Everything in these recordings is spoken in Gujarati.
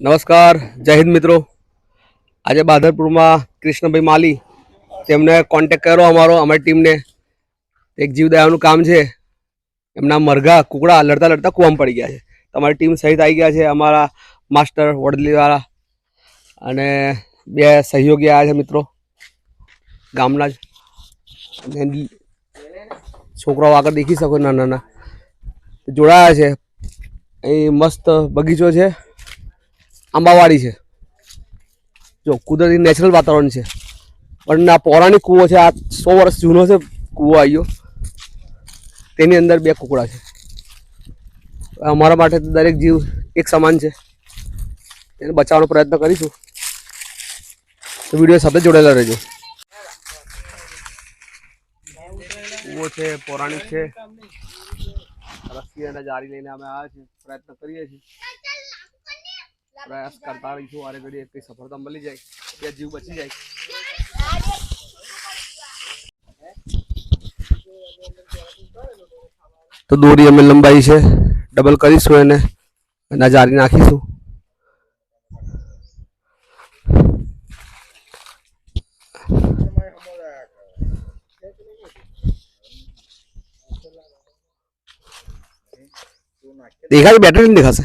નમસ્કાર, જય હિન્દ મિત્રો. આજે બાદરપુરમાં કૃષ્ણભાઈ માલી, તેમને કોન્ટેક કર્યો અમારો, અમારી ટીમને. એક જીવદયાનું કામ છે. એમના મરઘા, કુકડા લડતા લડતા કૂવામાં પડી ગયા છે. તમારી ટીમ સહિત આવી ગયા છે અમારા માસ્ટર વડલીવાળા. અને બે સહયોગી આવ્યા છે મિત્રો. ગામના જ. છોકરાઓ આગળ દેખી શકો નાના નાના. જોડાયા છે. અહીં મસ્ત બગીચો છે. આંબાવાડી છે. જો, કુદરતી નેચરલ વાતાવરણ છે. પણ આ પૌરાણિક કૂવો છે, આ સો વર્ષ જૂનો છે કૂવો આવ્યો તેની અંદર બે કુકડા છે. અમારા માટે દરેક જીવ એક સમાન છે. તેને બચાવવાનો પ્રયત્ન કરીશું. વીડિયો સાથે જોડેલા રહેજો. કૂવો છે, પૌરાણિક છે. રસી અને જારી લઈને અમે છીએ. પ્રયત્ન કરીએ છીએ. પ્રયાસ કરતા રહીશું. વારે ઘડી કઈ સફળતા મળી જાય કે જીવ બચી જાય. તો દોરી અમે લંબાઈ છે. ડબલ કરીશું એને અને જારી નાખીશું. દેખાશે બેટરી દેખાશે?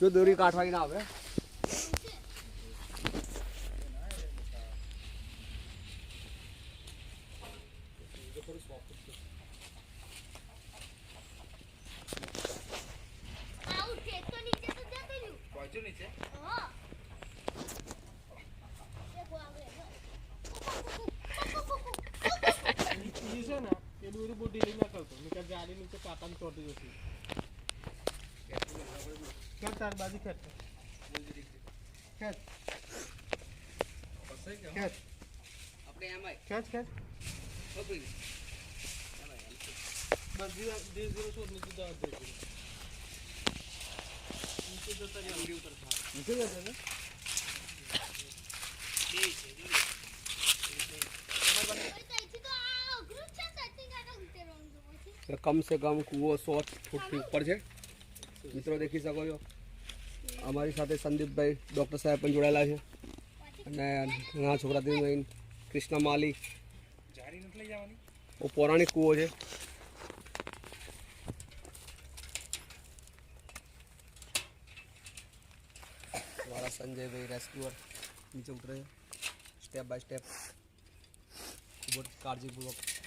जो दूरी काटवाई ना आवे नीचे ना, ये दूरी बोटी ये करतो ये काय ये नीचे ये तोडतो પાટામાં ચોંટી જશે ખેંચ તાર બાજુ ખેંચ ખેંચ ખેંચ ખેંચ ખેંચ બસ ધીરે ધીરે ધીરે શોધ નીચે જવા દે નીચે જતા રહ્યા નીચે જતા ને કમ સે કમ કૂવો સો ફૂટથી ઉપર છે મિત્રો દેખી શકો છો. અમારી સાથે સંદીપભાઈ, ડૉક્ટર સાહેબ પણ જોડાયેલા છે. અને નાના છોકરાથી લઈને કૃષ્ણ માલી પૌરાણિક કૂવો છે. મારા સંજયભાઈ રેસ્ક્યુઅર નીચે ઉતરે સ્ટેપ બાય સ્ટેપ ખૂબ જ કાળજીપૂર્વક.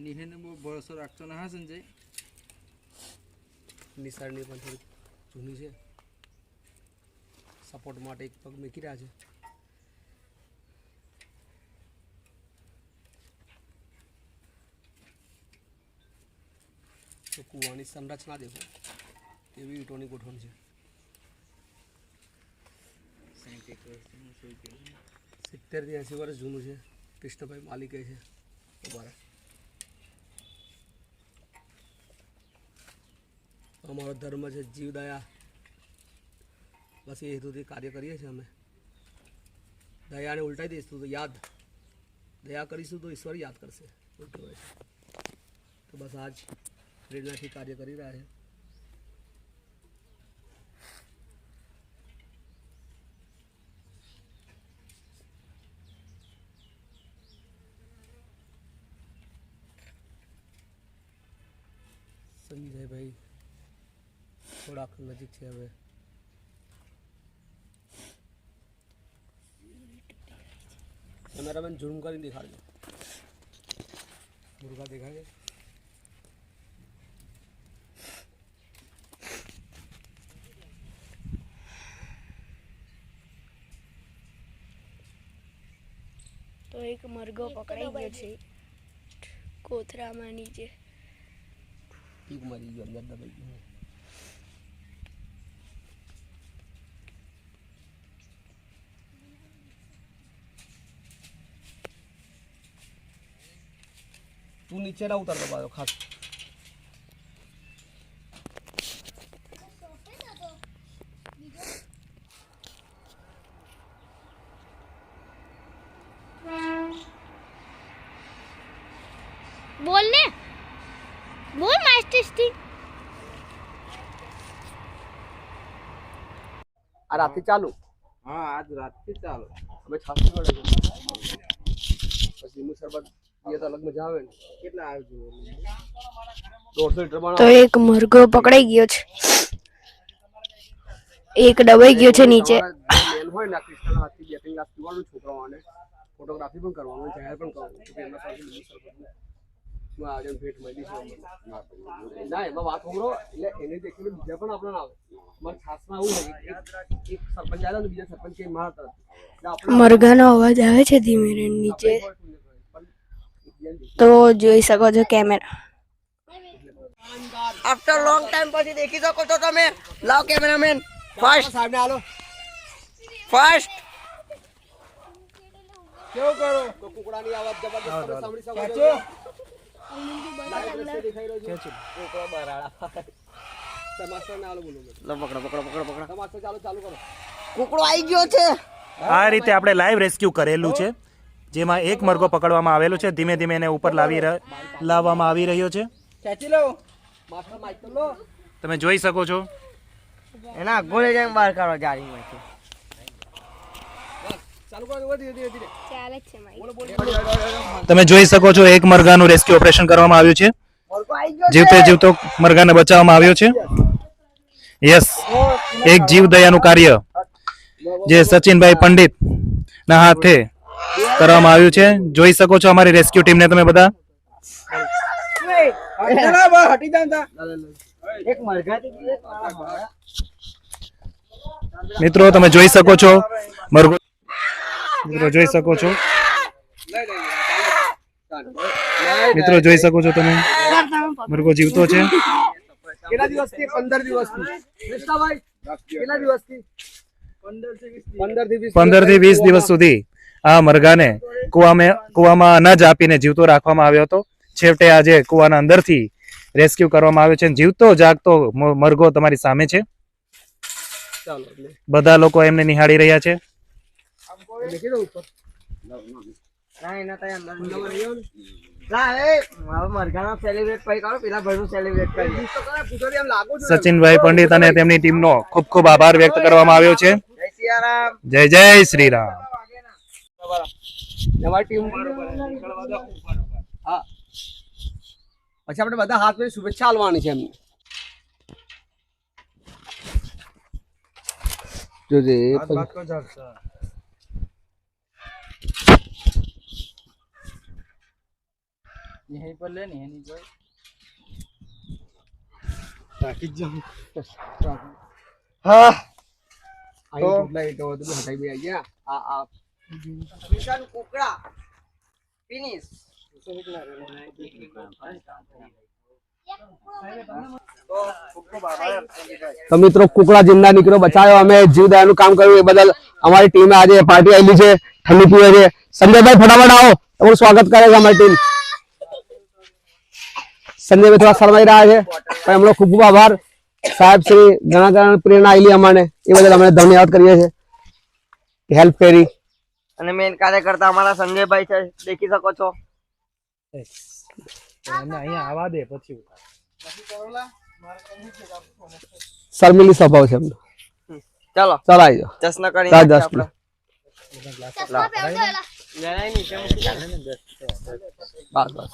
નિહેને બહુ ભરોસો રાખતો ના હા સંજય નિશાળની પણ થોડીક જૂની છે સપોર્ટ માટે એક પગ મૂકી રહ્યા છે તો કૂવાની સંરચના દેખો એવી ઈંટોની ગોઠવણ છે સિત્તેરથી એંસી વર્ષ જૂનું છે કૃષ્ણભાઈ માલિકે છે અમારા અમારો ધર્મ છે જીવદયા બસ એ હેતુથી કાર્ય કરીએ છીએ અમે. દયાને ઉલટાઈ દઈશું તો યાદ. દયા કરીશું તો ઈશ્વર યાદ કરશે. ઉલટું હોય તો બસ આજ પ્રેરણાથી કાર્ય કરી રહ્યા છે. સંજયભાઈ થોડાક નજીક છે હવે. કેમેરામેન ઝૂમ કરીને દેખાડજો. મુર્ગા દેખાડે તો એક મરઘો પકડાઈ ગયો છે. કોથરામાં નીચે. એક મરી ગયો અંદર દબાઈ ગયો. તું નીચે ના ઉતાર દબાયો ખાસ બોલ ને બોલ માસ્ટર સ્ટીક આ રાતે ચાલુ હા આજ રાતથી ચાલો અમે છાસી પડે છે પછી લીંબુ શરબત પીએ તો એક મરઘો પકડાઈ ગયો છે. એક દબાઈ ગયો છે નીચે. ફોટોગ્રાફી પણ કરવાનું જાહેર પણ કરવાનું કે એમના પાસે લીંબુ શરબતનું હું આજે ભેટ મળી છે ના એમાં વાત હોરો એટલે એને દેખીને બીજા પણ આપણને આવે. મારા ખાસમાં એવું હોય એક એક સરપંચ આવ્યો બીજા સરપંચ કે મારા તરફ મરઘાનો અવાજ આવે છે ધીમે ધીમે નીચે. તો જોઈ શકો છો કેમેરા. આફ્ટર લોંગ ટાઈમ પછી દેખી શકો છો તમે. લાવ કેમેરામેન. ફાસ્ટ સામે હાલો ફાસ્ટ કેવું કરો તો કુકડાની આવાજ જબરદસ્ત તમે સાંભળી શકો છો કુકડો આવી ગયો છે. આ રીતે આપણે લાઈવ રેસ્ક્યુ કરેલું છે. જેમાં એક મરઘો પકડવામાં આવેલો છે. ધીમે ધીમે એને ઉપર લાવી લાવવામાં આવી રહ્યો છે. તમે જોઈ શકો છો. એના ગોળે જઈને બહાર કાઢો જાળીમાંથી ચાલુ કરો ધીરે ધીરે ધીરે ચાલે છે તમે જોઈ શકો છો એક મરઘાનું રેસ્ક્યુ ઓપરેશન કરવામાં આવ્યું છે. જીવતે જીવતો મરઘાને બચાવવામાં આવ્યો છે. યસ એક જીવ દયાનું કાર્ય. જે સચિનભાઈ પંડિત ના હાથે કરવામાં આવ્યું છે. જોઈ શકો છો અમારી રેસ્ક્યુ ટીમને તમે બધા. મિત્રો તમે જોઈ શકો છો. મરઘો મિત્રો જોઈ શકો છો. મિત્રો જોઈ શકો છો તમે. મરઘો જીવતો છે. કેટલા દિવસથી? પંદર દિવસથી. કૃષ્ણાભાઈ કેટલા દિવસથી? પંદરથી વીસ પંદરથી વીસ દિવસ સુધી. આ મરઘાને કુવામાં કુવામાં અનાજ આપીને જીવતો રાખવામાં આવ્યો હતો. છેવટે આજે કુવાના અંદરથી રેસ્ક્યુ કરવામાં આવ્યો છે જીવતો જાગતો મરઘો તમારી સામે છે. બધા લોકો એમને નિહાળી રહ્યા છે. સચિનભાઈ પંડિત અને તેમની ટીમનો ખૂબ ખૂબ આભાર વ્યક્ત કરવામાં આવ્યો છે. જય જય શ્રી રામ અમારી ટીમ હા પછી આપણે બધા હાથ મેળવી શુભેચ્છા આલવાની છે એમને જોજે એ પણ- यहीं पर ले नहीं नहीं कोई હા અહીં ટોટલા એ તો બધું હટાઈ બે આઈ ગયા આ આ તો મિત્રો, કુકડા જિંદા નીકળ્યો બચાવ્યો અમે જીવદયાનું કામ કર્યું, એ બદલ અમારી ટીમે આજે પાર્ટી આવેલી છે, ઠંડી પીવે છે. સંજયભાઈ, ફટાફટ આવો. તમારું સ્વાગત કરે છે અમારી ટીમ. સંજયભાઈ થોડા શરમાઈ રહ્યા છે, પણ એમનો ખૂબ ખૂબ આભાર. સાહેબ શ્રી ઘણા ઘણા પ્રેરણા આવેલી અમારે એ બદલ અમે ધન્યવાદ કરીએ છીએ. હેલ્પ કરી. અને મેન કાર્યકર્તા અમારા સંજયભાઈ છે દેખી શકો છો અહીંયા આવવા દે પછી શર્મિલી સ્વભાવ છે એમનો ચાલો ચાલ આવી જાઓ ચશ્મા કરી ચાર દસ કેમ? બસ બસ